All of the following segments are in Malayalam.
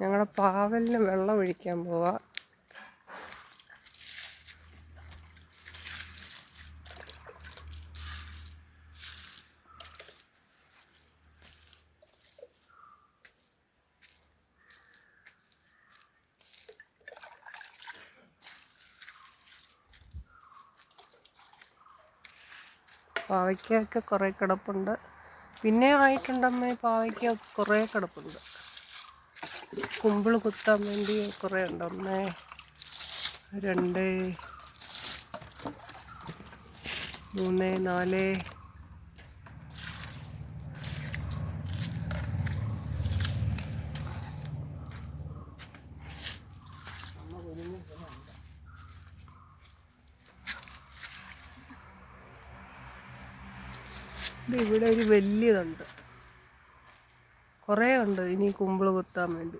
ഞങ്ങളുടെ പാവലിന് വെള്ളം ഒഴിക്കാൻ പോവാ. പാവയ്ക്കൊക്കെ കുറേ കിടപ്പുണ്ട്. പിന്നെ ആയിട്ടുണ്ടമ്മേ പാവയ്ക്ക കുറേ കിടപ്പുണ്ട്. കുമ്പിൾ കുത്താൻ വേണ്ടി കുറേ ഉണ്ട്. ഒന്ന് രണ്ട് മൂന്ന് നാല് ഇവിടെ ഒരു വലിയതുണ്ട്. കുറേ ഉണ്ട്. ഇനി കുമ്പിൾ കുത്താൻ വേണ്ടി.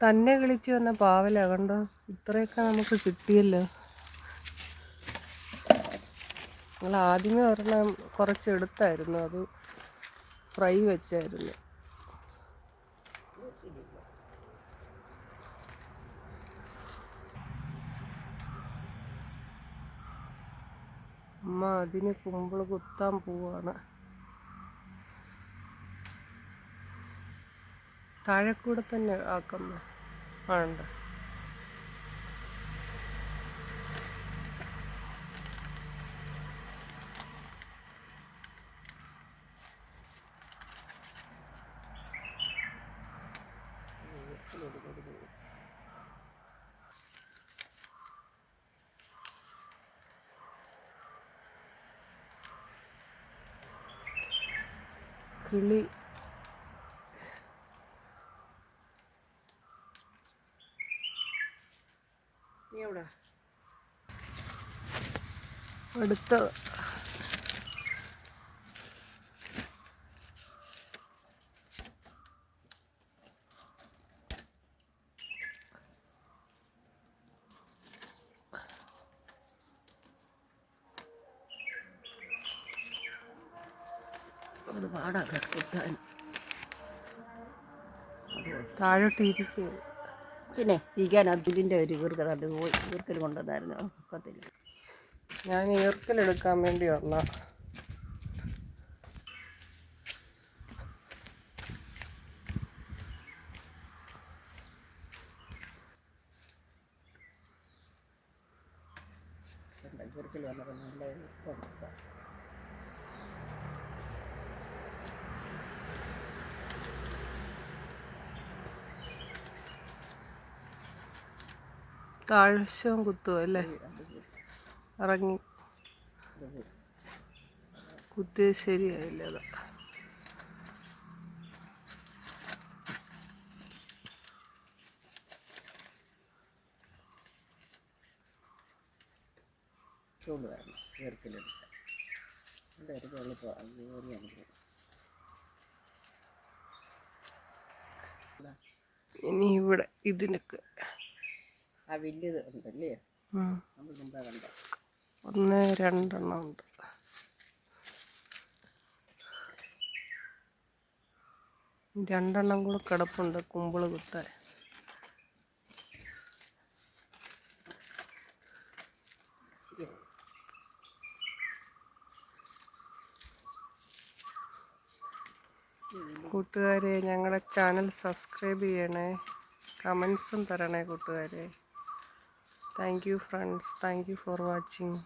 തന്നെ കിളിച്ചു വന്ന പാവല. കണ്ടോ? ഇത്രയൊക്കെ നമുക്ക് കിട്ടിയല്ലോ. ഞങ്ങൾ ആദ്യമേ ഒരെണ്ണം കുറച്ച് എടുത്തായിരുന്നു. അത് ഫ്രൈ വെച്ചായിരുന്നു. അമ്മ അതിന് കുമ്പിൾ കുത്താൻ പോവാണ്. താഴെ കൂടെ തന്നെ ആക്കുന്നു വേണ്ട കിളി അടുത്ത. ഒരുപാടാണ് പാടാ കുത്താൻ താഴോട്ട് ഇരിക്കുക പിന്നെ ഇരിക്കാൻ അതിന്റെ ഒരു ഈർക്കൽ അത് പോയി. ഈർക്കൽ കൊണ്ടുവന്നായിരുന്നു. ഒക്കത്തില്ല. ഞാൻ ഈർക്കൽ എടുക്കാൻ വേണ്ടി വന്ന. ഈർക്കൽ വന്നപ്പോൾ നല്ല താഴ്ചവും കുത്തുക അല്ലേ? ഇറങ്ങി. കുത്തിയത് ശരിയായില്ല അത്. എളുപ്പമാണ് ജോലിയാണ് ഇനി ഇവിടെ ഇതിനൊക്കെ ആ വലിയത് ഉണ്ടല്ലേ. നമ്മൾ മുമ്പേ കണ്ട? ഒന്ന് രണ്ടെണ്ണം ഉണ്ട്. രണ്ടെണ്ണം കൂടെ കിടപ്പുണ്ട് കുമ്പിൾ കുത്താൻ. കൂട്ടുകാരെ ഞങ്ങളുടെ ചാനൽ സബ്സ്ക്രൈബ് ചെയ്യണേ. കമൻസും തരണേ കൂട്ടുകാരെ. Thank you friends thank you for watching